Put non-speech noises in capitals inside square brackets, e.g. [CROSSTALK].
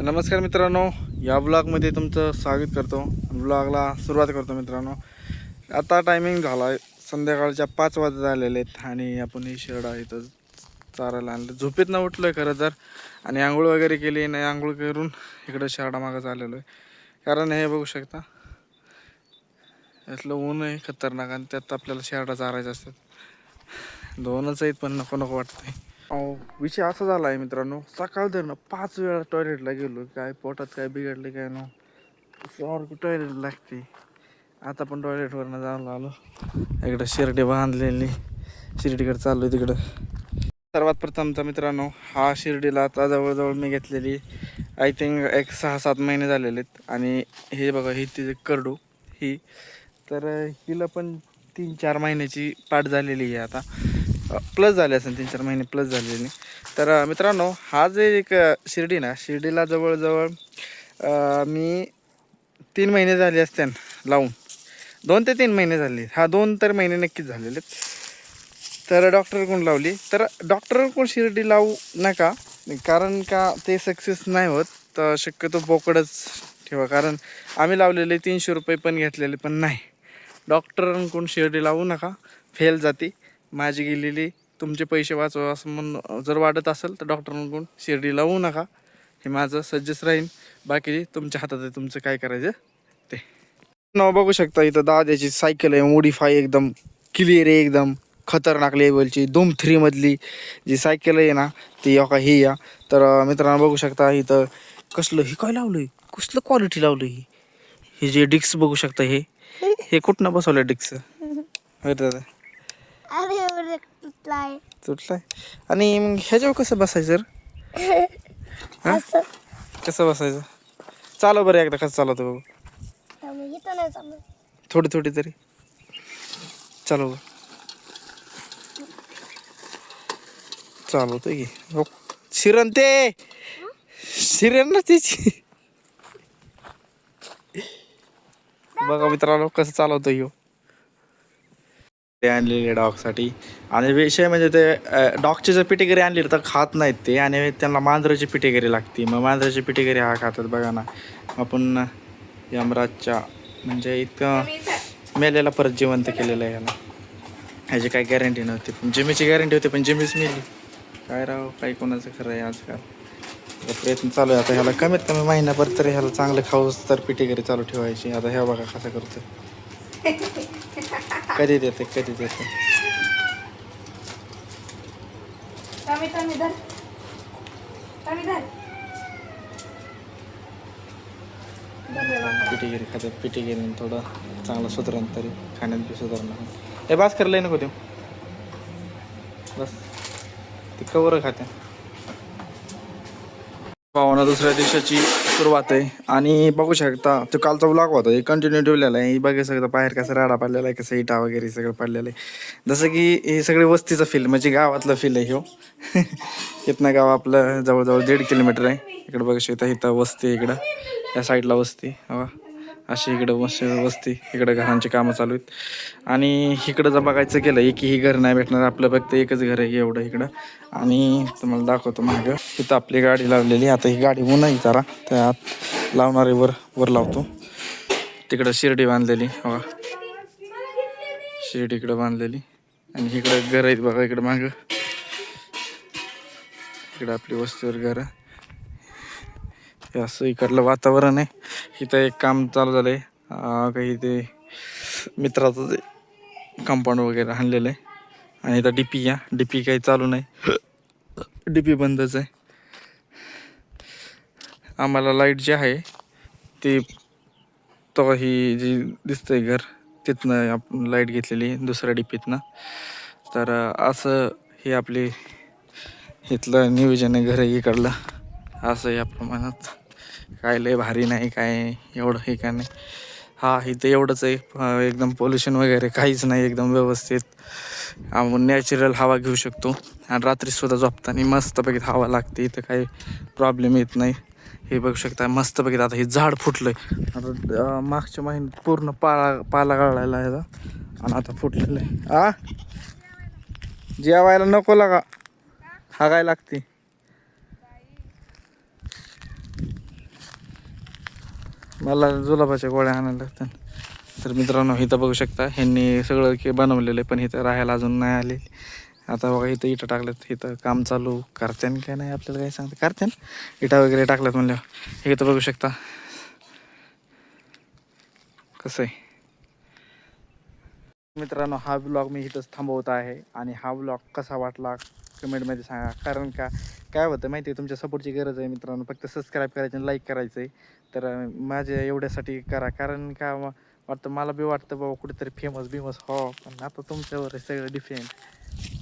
नमस्कार मित्रांनो या ब्लॉगमध्ये तुमचं स्वागत करतो. ब्लॉगला सुरुवात करतो मित्रांनो. आता टायमिंग झाला आहे संध्याकाळच्या पाच वाजत आलेले आहेत आणि आपण ही शेरडा इथं चारायला आणलं. झोपेत न उठलो आहे खरं तर. आणि आंघोळ वगैरे केली नाही आंघोळ करून इकडं शेरडामागं आलेलो आहे. कारण हे बघू शकता यातलं ऊन आहे खतरनाक आणि त्यात आपल्याला शेरडा चारायचं असतात. दोनच आहेत पण नको नको वाटतंय. अहो विषय असा झाला आहे मित्रांनो सकाळ धरणं पाच वेळा टॉयलेटला गेलो काय पोटात काय बिघडले काय ना सारखं टॉयलेट लागते. आता पण टॉयलेटवरनं जायला आलो इकडं शिर्डी बांधलेली. शिर्डीकडे चाललो तिकडं. सर्वात प्रथम तर मित्रांनो हा शिर्डीला आता जवळजवळ मी घेतलेली आय थिंक एक सहा सात महिने झालेले आहेत आणि हे बघा ही तिथे करडू ही. तर हिला पण तीन चार महिन्याची पाठ झालेली आहे आता. प्लस झाले असेल तीन चार महिने प्लस झालेली तर मित्रांनो हा जे एक शिर्डी ना शिर्डीला जवळजवळ मी तीन महिने झाले असते लावून. दोन ते तीन महिने झाले. हा दोन तर महिने नक्कीच झालेले तर डॉक्टर कोण लावली? तर डॉक्टर कोण शिर्डी लावू नका कारण का ते सक्सेस नाही होत. तर शक्यतो बोकडच ठेवा कारण आम्ही लावलेले तीनशे रुपये पण घेतलेले पण नाही. डॉक्टरांकडून शिर्डी लावू नका फेल जाती. माझी गेलेली तुमचे पैसे वाचवा असं म्हणून जर वाटत असेल तर डॉक्टरांकडून शिर्डी लावू नका. हे माझं सजेस्ट राहील बाकी तुमच्या हातात आहे तुमचं काय करायचं ते. नाव बघू शकता इथं दाद्याची सायकल आहे मोडीफाय एकदम क्लिअर आहे एकदम. खतरनाक लेवलची दोम थ्रीमधली जी सायकल आहे ना ती का ही या. तर मित्रांनो बघू शकता इथं कसलं हे काय लावलं कसलं क्वालिटी लावलं ही? हे जे डिक्स बघू शकता हे. हे कुठनं बसवलं डिक्स? दादा. अरे तुटलाय. तुटलाय? आणि मग ह्याच्यावर कसं बसायचं रे? [LAUGHS] हा? असं. कसं बसायचं? चालव बरं एकदा कसं चालवतो बघू. त्यामुळे इथं नाही चालू थोडी थोडी तरी. चालव बरं. चालवतोय की. हो शिरण ते! शिरण ना तिची. बघा मित्रांनो कसं चालवतो ह्यो ते आणलेले डॉगसाठी. आणि विषय म्हणजे ते डॉगची जर पिटेगरी आणली तर खात नाहीत ते. आणि त्यांना मांजराची पिटेगरी लागते. मग मांजराची पिटेगरी हा खातात बघा ना. आपण यमराजच्या म्हणजे इतकं मेलेला परत जिवंत केलेलं आहे याला. ह्याची काही गॅरंटी नव्हती. पण जिमीची गॅरंटी होती पण जिमीच मिळली. काय राव काही कोणाचं खरं आहे आजकाल? प्रयत्न चालू आहे. आता ह्याला कमीत कमी महिनाभर तरी ह्याला चांगलं खाऊस तर पिटेगरी चालू ठेवायची. आता ह्या बघा कसं करतोय. कधी देते कधी देते? टमी टमी धर. टमी धर. खात्यात पिटेगिरी थोडं. चांगलं सुधारण तरी खाण्यात बी सुधारणा. हे बास करायला नको देऊ. बस. ते कवर खात्या भावना दुसऱ्या दिवसाची सुरुवात आहे. आणि बघू शकता तो कालचा ब्लॉग होता. हे कंटिन्यू ठेवलेला आहे. बघू शकता बाहेर कसं राडा पडलेला आहे कसं इटा वगैरे सगळं पडलेलं आहे. जसं की हे सगळे वस्तीचं फील म्हणजे गावातलं फील आहे हो [LAUGHS] इथनं गाव आपलं जवळजवळ दीड किलोमीटर आहे. इकडं बघू शकता इथं वस्ती इकडं. या साईडला वस्ती हवा. अशी इकडं मस्त वस्ती इकडं घरांची कामं चालू आहेत. आणि इकडं जर बघायचं गेलं एकही घर नाही भेटणार आपलं फक्त एकच घर आहे एवढं इकडं. आणि तुम्हाला दाखवतो मागं. तिथं आपली गाडी लावलेली आता ही गाडी ऊन आहे जरा. त्यात लावणारे वर वर लावतो. तिकडं शिर्डी बांधलेली हवा शिर्डी इकडं बांधलेली. आणि इकडं घर आहेत बघा इकडं मागं. इकडं आपली वस्तीवर घर हे असं इकडलं वातावरण आहे. इथं एक काम चालू झालं आहे काही ते मित्राचं ते कंपाऊंड वगैरे आणलेलं आहे. आणि इथं डी पी या. डी पी काही चालू नाही. डी पी बंदच आहे. आम्हाला लाइट जी आहे ती तो ही जी दिसतंय घर तिथनं आपण लाइट घेतलेली दुसऱ्या डीपीतनं तर असं हे आपली इथलं नियोजन आहे घर इकडलं. असं या प्रमाणात. काय लय भारी नाही काय एवढं हे काय नाही. हा इथं एवढंच आहे. एकदम पोल्युशन वगैरे काहीच नाही एकदम व्यवस्थित. आपण नॅचरल हवा घेऊ शकतो. आणि रात्रीसुद्धा झोपताना मस्तपैकी हवा लागते. इथं काही प्रॉब्लेम येत नाही. हे बघू शकता मस्तपैकी आता हे झाड फुटलंय. आता मागच्या महिन्यात पूर्ण पाला पाला गळायला आहे आणि आता फुटलेलं आहे. आ? जेवायला नको लागा. हागाय लागते. मला जुलाबाच्या गोळ्या आणायला लागतात. तर मित्रांनो इथं बघू शकता ह्यांनी सगळं के बनवलेलं आहे पण इथं राहायला अजून नाही आले आता बघा इथं इटं टाकल्यात इथं काम चालू. करत्यान काय नाही आपल्याला काय सांगते? करत्यान? इटा वगैरे टाकल्यात म्हणल्यावर हे इथं बघू शकता. कसं आहे? मित्रांनो हा ब्लॉग मी इथंच थांबवत आहे. आणि हा ब्लॉग कसा वाटला कमेंटमध्ये सांगा. कारण का काय होतं माहिती आहे तुमच्या सपोर्टची गरज आहे मित्रांनो. फक्त सबस्क्राईब करायचं आणि लाईक करायचं आहे तर माझ्या एवढ्यासाठी करा. कारण का वाटतं मला बी वाटतं बाबा कुठेतरी फेमस बिमस हो. पण आता तुमच्यावर सगळं डिफेंड